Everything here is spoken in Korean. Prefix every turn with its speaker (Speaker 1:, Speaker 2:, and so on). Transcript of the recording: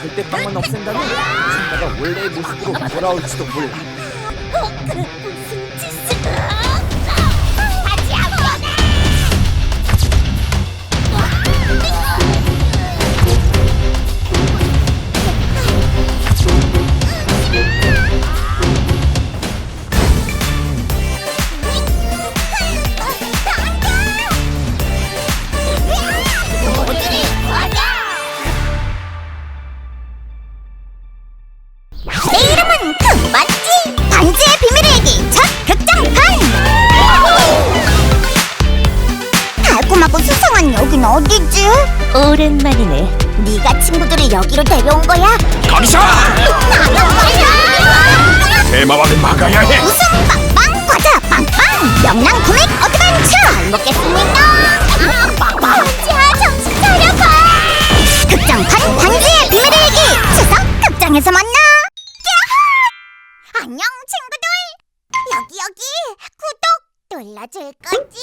Speaker 1: 절대 빵만 없앤다면 신바가 원래의 모습으로 돌아올지도 몰라.
Speaker 2: 하고 수상한 여긴 어디지?
Speaker 3: 오랜만이네.
Speaker 2: 네가 친구들을 여기로 데려온 거야?
Speaker 4: 거기서
Speaker 2: 거야!
Speaker 4: 대마왕을 막아야 해.
Speaker 2: 웃음 빵빵 과자 빵빵 명랑 코믹 어드벤처 잘 먹겠습니다 반지야 정신 차려봐 극장판 반지의 비밀의 얘기 추석 극장에서 만나 야하! 안녕 친구들 여기 여기 구독 눌러줄 거지